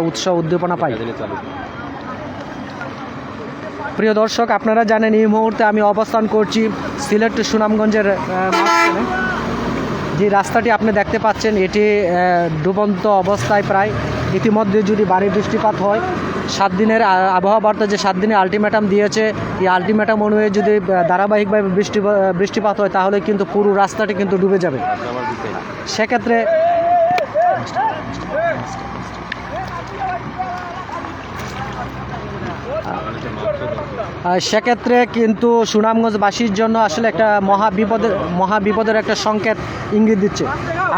একটা উৎসাহ উদ্দীপনা পাই। প্রিয় দর্শক আপনারা জানেন এই মুহূর্তে আমি অবস্থান করছি সিলেট টু সুনামগঞ্জের যে রাস্তাটি আপনি দেখতে পাচ্ছেন এটি ডুবন্ত অবস্থায় প্রায়। ইতিমধ্যে যদি ভারী বৃষ্টিপাত হয় সাত দিনের আবহাওয়া বার্তা যে সাত দিনে আলটিমেটাম দিয়েছে এই আলটিমেটাম অনুযায়ী যদি ধারাবাহিকভাবে বৃষ্টি বৃষ্টিপাত হয় তাহলে কিন্তু পুরো রাস্তাটি কিন্তু ডুবে যাবে। সেক্ষেত্রে সেক্ষেত্রে কিন্তু সুনামগঞ্জবাসীর জন্য আসলে একটা মহা বিপদের মহা বিপদের একটা সংকেত ইঙ্গিত দিচ্ছে।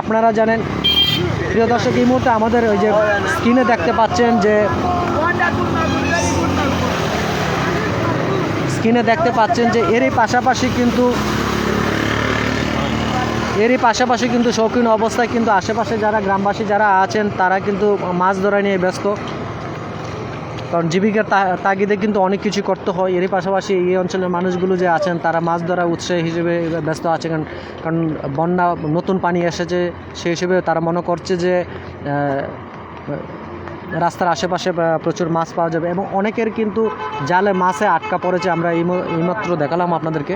আপনারা জানেন, প্রিয় দর্শক, এই মুহূর্তে আমাদের ওই যে স্ক্রিনে দেখতে পাচ্ছেন যে স্ক্রিনে দেখতে পাচ্ছেন যে এরই পাশাপাশি কিন্তু এরই পাশাপাশি কিন্তু শৌখিন অবস্থায় কিন্তু আশেপাশে যারা গ্রামবাসী যারা আছেন, তারা কিন্তু মাছ ধরা নিয়ে ব্যস্ত। কারণ জীবিকার তাগিদে কিন্তু অনেক কিছু করতে হয়। এরই পাশাপাশি এই অঞ্চলের মানুষগুলো যে আছেন, তারা মাছ ধরা উৎসাহ হিসেবে ব্যস্ত আছে কারণ কারণ বন্যা, নতুন পানি এসেছে সেই হিসেবে তারা মনে করছে যে রাস্তার আশেপাশে প্রচুর মাছ পাওয়া যাবে এবং অনেকের কিন্তু জালে মাছে আটকা পড়েছে। আমরা এইমাত্র দেখালাম আপনাদেরকে।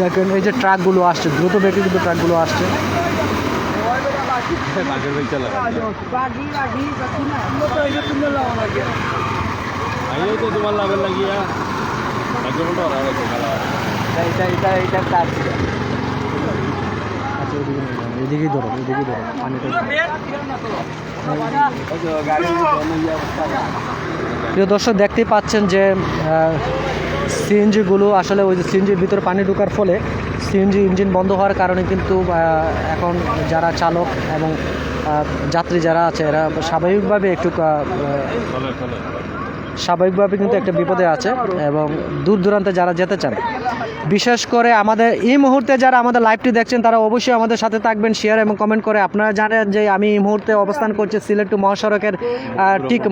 দেখেন এই যে ট্রাকগুলো আসছে দ্রুত বেগে কিন্তু ট্রাকগুলো আসছে। দর্শক দেখতেই পাচ্ছেন যে সিএনজিগুলো আসলে ওই যে সিএনজির ভিতরে পানি ঢোকার ফলে সিএনজি ইঞ্জিন বন্ধ হওয়ার কারণে কিন্তু এখন যারা চালক এবং যাত্রী যারা আছে, এরা স্বাভাবিকভাবে একটু স্বাভাবিকভাবে কিন্তু একটা বিপদে আছে এবং দূর দূরান্তে যারা যেতে চান। বিশেষ করে আমাদের, এই মুহূর্তে যারা আমাদের লাইভটি দেখছেন, তারা অবশ্যই আমাদের সাথে থাকবেন শেয়ার এবং কমেন্ট করে। আপনারা জানেন যে আমি এই মুহূর্তে অবস্থান করছি সিলেট টু মহাসড়কের ঠিক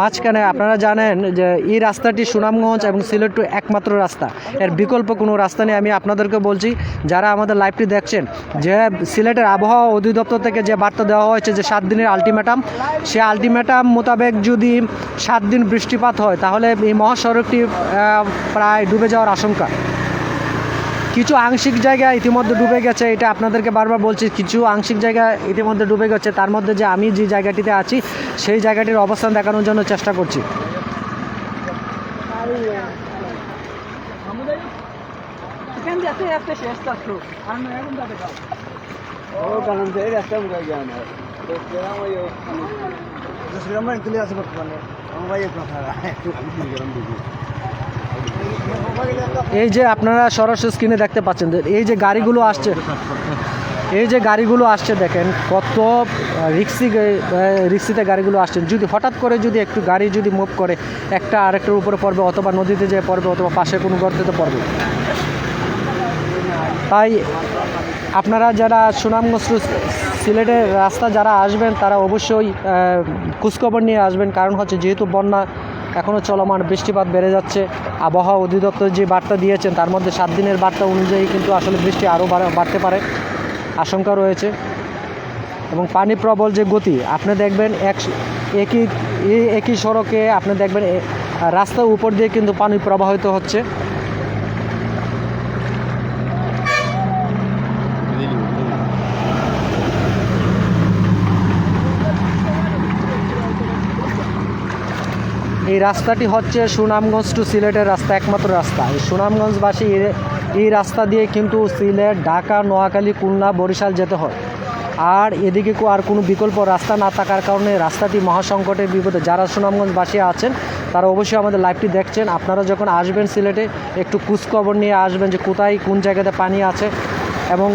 মাঝখানে আপনারা জানেন যে এই রাস্তাটি সুনামগঞ্জ এবং সিলেট টু একমাত্র রাস্তা। এর বিকল্প কোনো রাস্তা নেই, আমি আপনাদেরকে বলছি, যারা আমাদের লাইভটি দেখছেন, যে সিলেটের আবহাওয়া অধিদপ্তর থেকে যে বার্তা দেওয়া হয়েছে যে সাত দিনের আলটিমেটাম, সে আলটিমেটাম মোতাবেক যদি সাত দিন বৃষ্টিপাত হয়, তাহলে এই মহাসড়কটি প্রায় ডুবে যাওয়ার আশঙ্কা। কিছু আংশিক জায়গা ইতিমধ্যে ডুবে গেছে এটা আপনাদেরকে বারবার বলছি। কিছু আংশিক জায়গা ইতিমধ্যে ডুবে গেছে তার মধ্যে যে আমি যে জায়গাটিতে আছি সেই জায়গাটির অবস্থান দেখানোর জন্য চেষ্টা করছি। এই যে আপনারা সরাসরি স্ক্রিনে দেখতে পাচ্ছেন এই যে গাড়িগুলো আসছে, এই যে গাড়িগুলো আসছে দেখেন, কত রিক্সি রিক্সিতে গাড়িগুলো আসছে। যদি হঠাৎ করে যদি একটু গাড়ি যদি মুভ করে, একটা আরেকটার উপরে পড়বে, অথবা নদীতে যে পড়বে, অথবা পাশে কোনো গর্তেতে পড়বে। তাই আপনারা যারা সুনামগঞ্জ সিলেটের রাস্তা যারা আসবেন, তারা অবশ্যই খোঁজখবর নিয়ে আসবেন। কারণ হচ্ছে যেহেতু বন্যা এখনও চলমান বৃষ্টিপাত বেড়ে যাচ্ছে। আবহাওয়া অধিদপ্তর যে বার্তা দিয়েছেন, তার মধ্যে সাত দিনের বার্তা অনুযায়ী কিন্তু আসলে বৃষ্টি আরও বাড়তে পারে, আশঙ্কা রয়েছে। এবং পানি প্রবল যে গতি, আপনি দেখবেন এক একই একই সড়কে আপনি দেখবেন রাস্তার উপর দিয়ে কিন্তু পানি প্রবাহিত হচ্ছে। এই রাস্তাটি হচ্ছে সুনামগঞ্জ টু সিলেটের রাস্তা, একমাত্র রাস্তা। এই সুনামগঞ্জবাসী এই রাস্তা দিয়ে কিন্তু সিলেট, ঢাকা, নোয়াখালী, খুলনা, বরিশাল যেতে হয়। আর এদিকে আর কোনো বিকল্প রাস্তা না থাকার কারণে রাস্তাটি মহাসংকটের বিপদে। যারা সুনামগঞ্জবাসী আছেন, তারা অবশ্যই আমাদের লাইভটি দেখছেন। আপনারা যখন আসবেন সিলেটে, একটু খোঁজখবর নিয়ে আসবেন যে কোথায়, কোন জায়গাতে পানি আছে এবং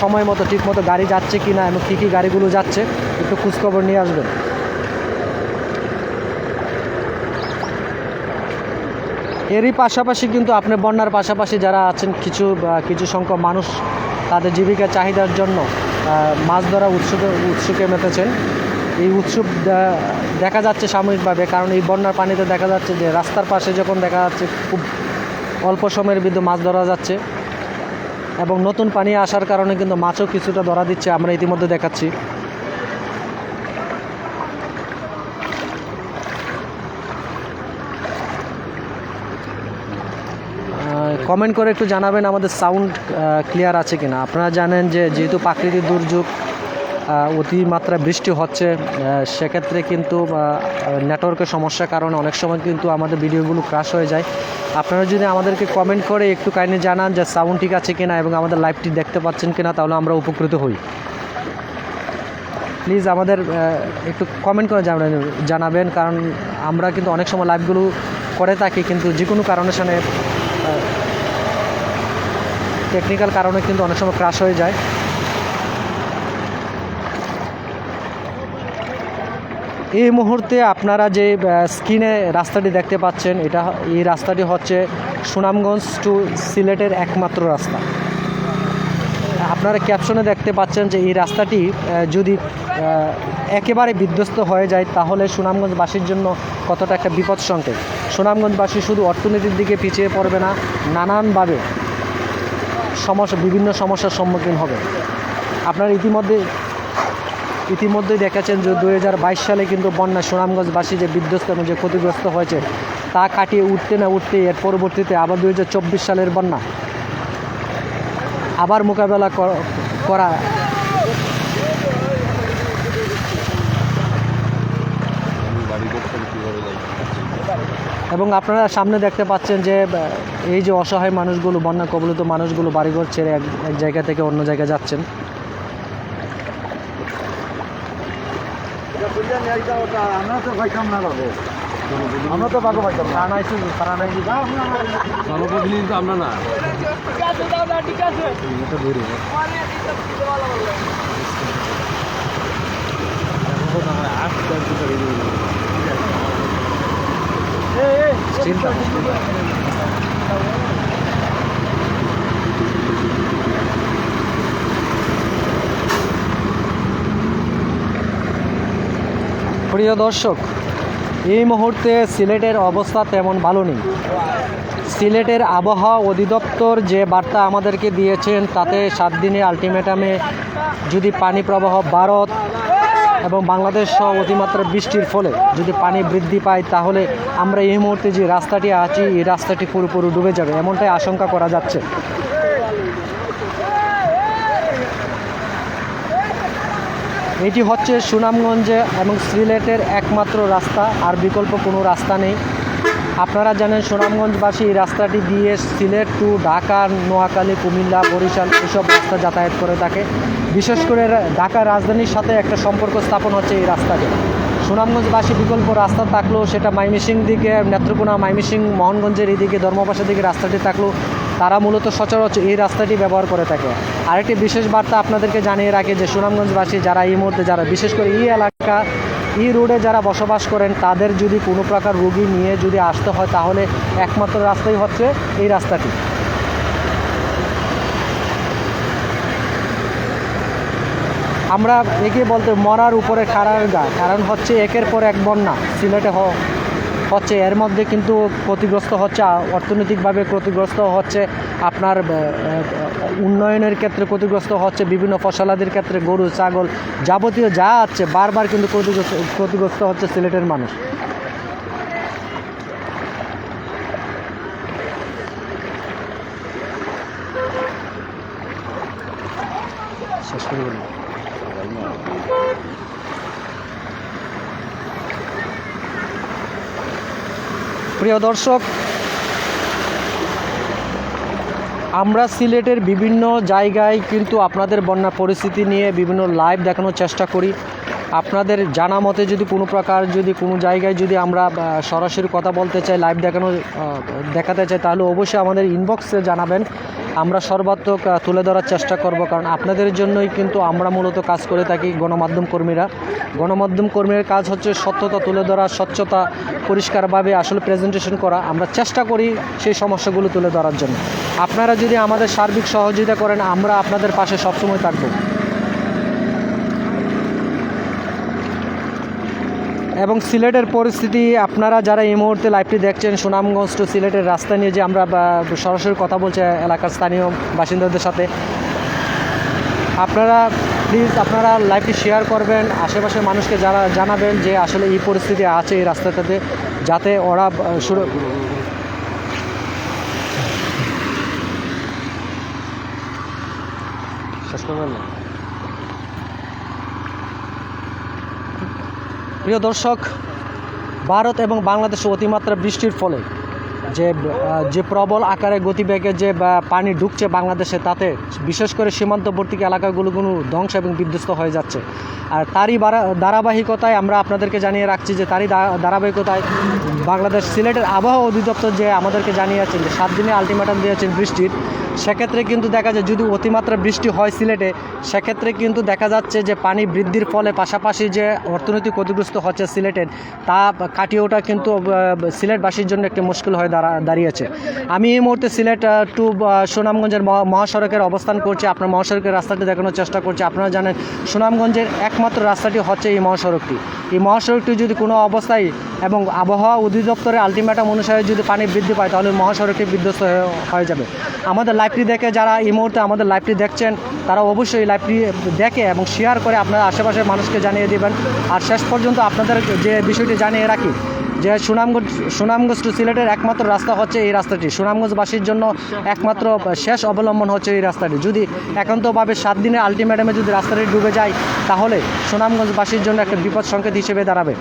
সময় মতো, ঠিক মতো গাড়ি যাচ্ছে কি না এবং কী কী গাড়িগুলো যাচ্ছে, একটু খোঁজখবর নিয়ে আসবেন। এরই পাশাপাশি কিন্তু আপনি বন্যার পাশাপাশি যারা আছেন, কিছু কিছু সংখ্যক মানুষ তাদের জীবিকা চাহিদার জন্য মাছ ধরা উৎসুক, উৎসুকে মেতেছেন এই উৎসব দেখা যাচ্ছে সাময়িকভাবে, কারণ এই বন্যার পানিতে দেখা যাচ্ছে যে রাস্তার পাশে যখন দেখা যাচ্ছে খুব অল্প সময়ের বিদ্যুৎ মাছ ধরা যাচ্ছে এবং নতুন পানি আসার কারণে কিন্তু মাছও কিছুটা ধরা দিচ্ছে, আমরা ইতিমধ্যে দেখাচ্ছি। কমেন্ট করে একটু জানাবেন আমাদের সাউন্ড ক্লিয়ার আছে কিনা। আপনারা জানেন যে যেহেতু প্রাকৃতিক দুর্যোগ অতিমাত্রা বৃষ্টি হচ্ছে সেক্ষেত্রে কিন্তু নেটওয়ার্কের সমস্যার কারণে অনেক সময় কিন্তু আমাদের ভিডিওগুলো ক্রাশ হয়ে যায়। আপনারা যদি আমাদেরকে কমেন্ট করে একটু কাইন্ডলি জানান যে সাউন্ড ঠিক আছে কিনা এবং আমাদের লাইভটি দেখতে পাচ্ছেন কিনা, তাহলে আমরা উপকৃত হই। প্লিজ আমাদের একটু কমেন্ট করে জানাবেন জানাবেন, কারণ আমরা কিন্তু অনেক সময় লাইভগুলো করে থাকি, কিন্তু যে কোনো কারণের সাথে টেকনিক্যাল কারণে কিন্তু অনেক সময় ক্রাশ হয়ে যায়। এই মুহূর্তে আপনারা যে স্ক্রিনে রাস্তাটি দেখতে পাচ্ছেন, এটা, এই রাস্তাটি হচ্ছে সুনামগঞ্জ টু সিলেটের একমাত্র রাস্তা। আপনারা ক্যাপশনে দেখতে পাচ্ছেন যে, এই রাস্তাটি যদি একেবারে বিধ্বস্ত হয়ে যায়, তাহলে সুনামগঞ্জবাসীর জন্য কতটা একটা বিপদ সংকেত সুনামগঞ্জবাসী শুধু অর্থনীতির দিকে পিছিয়ে পড়বে না, নানানভাবে সমস্যা, বিভিন্ন সমস্যার সম্মুখীন হবে। আপনারা ইতিমধ্যে ইতিমধ্যেই দেখেছেন যে দুহাজার বাইশ সালে কিন্তু বন্যা সুনামগঞ্জবাসী যে বিধ্বস্ত এবং যে ক্ষতিগ্রস্ত হয়েছে, তা কাটিয়ে উঠতে না উঠতে এর পরবর্তীতে আবার দু হাজার চব্বিশ সালের বন্যা। আবার মোকাবেলা করা। বাড়ি এবং আপনারা সামনে দেখতে পাচ্ছেন যে এই যে অসহায় মানুষগুলো, বন্যা কবলিত মানুষগুলো বাড়িঘর ছেড়ে এক এক জায়গা থেকে অন্য জায়গায় যাচ্ছেন। আমরা তো না চিন্তা প্রিয় দর্শক, এই মুহূর্তে সিলেটের অবস্থা তেমন ভালো নেই। সিলেটের আবহাওয়া অধিদপ্তর যে বার্তা আমাদেরকে দিয়েছেন, তাতে সাত দিনের আলটিমেটামে যদি পানি প্রবাহ ভারত এবং বাংলাদেশ সহ অতিমাত্রা বৃষ্টির ফলে যদি পানি বৃদ্ধি পায়, তাহলে আমরা এই মুহূর্তে যে রাস্তাটি আছি, এই রাস্তাটি পুরোপুরি ডুবে যাবে। এমনটাই আশঙ্কা করা যাচ্ছে। এটি হচ্ছে সুনামগঞ্জে এবং সিলেটের একমাত্র রাস্তা। আর বিকল্প কোনো রাস্তা নেই। আপনারা জানেন সুনামগঞ্জবাসী রাস্তাটি দিয়ে সিলেট টু ঢাকা, নোয়াখালী, কুমিল্লা, বরিশাল এসব রাস্তা যাতায়াত করে থাকে। বিশেষ করে ঢাকা রাজধানীর সাথে একটা সম্পর্ক স্থাপন হচ্ছে এই রাস্তাটি। সুনামগঞ্জবাসী বিকল্প রাস্তা থাকলেও সেটা মাইমিসিং দিকে, নেত্রকোনা, মাইমিসিং, মোহনগঞ্জের এদিকে ধর্মপাশার দিকে রাস্তাটি থাকলেও তারা মূলত সচরাচর এই রাস্তাটি ব্যবহার করে থাকে। আরেকটি বিশেষ বার্তা আপনাদেরকে জানিয়ে রাখে যে সুনামগঞ্জবাসী যারা এই মুহূর্তে যারা, বিশেষ করে এই এলাকা এই রোডে যারা বসবাস করেন, তাদের যদি কোনো প্রকার রোগী নিয়ে যদি আসতে হয়, তাহলে একমাত্র রাস্তাই হচ্ছে এই রাস্তাটি। আমরা একে বলতে মরার উপরে খাড়ার গা, কারণ হচ্ছে একের পর এক বন্যা, সিলেটে হ হচ্ছে, এর মধ্যে কিন্তু ক্ষতিগ্রস্ত হচ্ছে, অর্থনৈতিকভাবে ক্ষতিগ্রস্ত হচ্ছে, আপনার উন্নয়নের ক্ষেত্রে ক্ষতিগ্রস্ত হচ্ছে, বিভিন্ন ফসলাদির ক্ষেত্রে, গরু, ছাগল যাবতীয় যা আছে, বারবার কিন্তু ক্ষতিগ্রস্ত ক্ষতিগ্রস্ত হচ্ছে সিলেটের মানুষ। প্রিয় দর্শক, আমরা সিলেটের বিভিন্ন জায়গায় কিন্তু আপনাদের বন্যা পরিস্থিতি নিয়ে বিভিন্ন লাইভ দেখানোর চেষ্টা করি। আপনাদের জানা মতে যদি কোনো প্রকার যদি কোনো জায়গায় যদি আমরা সরাসরি কথা বলতে চাই লাইভ দেখানো দেখাতে চাই, তাহলে অবশ্যই আমাদের ইনবক্সে জানাবেন। আমরা সর্বাত্মক তুলে ধরার চেষ্টা করব, কারণ আপনাদের জন্যই কিন্তু আমরা মূলত কাজ করে থাকি গণমাধ্যম কর্মীরা। গণমাধ্যম কর্মীর কাজ হচ্ছে সত্যতা তুলে ধরা, স্বচ্ছতা পরিষ্কারভাবে আসলে প্রেজেন্টেশন করা, আমরা চেষ্টা করি সেই সমস্যাগুলো তুলে ধরার জন্য। আপনারা যদি আমাদের সার্বিক সহযোগিতা করেন, আমরা আপনাদের পাশে সবসময় থাকব। এবং সিলেটের পরিস্থিতি, আপনারা যারা এই মুহূর্তে লাইভটি দেখছেন, সুনামগঞ্জ টু সিলেটের রাস্তা নিয়ে যে আমরা সরাসরি কথা বলছি এলাকার স্থানীয় বাসিন্দাদের সাথে, আপনারা প্লিজ আপনারা লাইভটি শেয়ার করবেন, আশেপাশের মানুষকে যারা জানাবেন যে আসলে এই পরিস্থিতি আছে এই রাস্তাটাতে, যাতে ওরা শুরু শেষ করবেন প্রিয় দর্শক, ভারত এবং বাংলাদেশে অতিমাত্রা বৃষ্টির ফলে যে যে প্রবল আকারে গতিবেগে যে পানি ঢুকছে বাংলাদেশে, তাতে বিশেষ করে সীমান্তবর্তী এলাকাগুলো কোনো ধ্বংস এবং বিধ্বস্ত হয়ে যাচ্ছে। আর তারই ধারাবাহিকতায় আমরা আপনাদেরকে জানিয়ে রাখছি যে, তারই ধারাবাহিকতায় বাংলাদেশ সিলেটের আবহাওয়া অধিদপ্তর যে আমাদেরকে জানিয়েছেন যে, সাত দিনে আলটিমেটাম দিয়েছেন বৃষ্টির। সেক্ষেত্রে কিন্তু দেখা যায় যদি অতিমাত্রা বৃষ্টি হয় সিলেটে, সেক্ষেত্রে কিন্তু দেখা যাচ্ছে যে পানি বৃদ্ধির ফলে পাশাপাশি যে অর্থনৈতিক ক্ষতিগ্রস্ত হচ্ছে সিলেটের তা কাটিয়ে ওঠা কিন্তু সিলেটবাসীর জন্য একটি মুশকিল হয়ে দাঁড়া, দাঁড়িয়েছে। আমি এই মুহূর্তে সিলেট টু সুনামগঞ্জের মহা- মহাসড়কের অবস্থান করছি। আপনার মহাসড়কের রাস্তাটি দেখানোর চেষ্টা করছি। আপনারা জানেন, সুনামগঞ্জের একমাত্র রাস্তাটি হচ্ছে এই মহাসড়কটি। এই মহাসড়কটি যদি কোনো অবস্থায় এবং আবহাওয়া অধিদপ্তরের আলটিমেটাম অনুসারে যদি পানি বৃদ্ধি পায়, তাহলে মহাসড়কটি বিধ্বস্ত হয়ে- যাবে। আমাদের লাইভটি দেখে যারা এই মুহূর্তে আমাদের লাইভটি দেখছেন, তারা অবশ্যই লাইভটি দেখে এবং শেয়ার করে আপনার আশেপাশের মানুষকে জানিয়ে দেবেন। আর শেষ পর্যন্ত আপনাদের যে বিষয়টি জানিয়ে রাখি, যে সুনামগঞ্জ সুনামগঞ্জ টু সিলেটের একমাত্র রাস্তা হচ্ছে এই রাস্তাটি। সুনামগঞ্জবাসীর জন্য একমাত্র শেষ অবলম্বন হচ্ছে এই রাস্তাটি। যদি একান্তভাবে সাত দিনের আলটিমেটামে যদি রাস্তাটি ডুবে যায়, তাহলে সুনামগঞ্জবাসীর জন্য একটা বিপদ সংকেত হিসেবে দাঁড়াবে।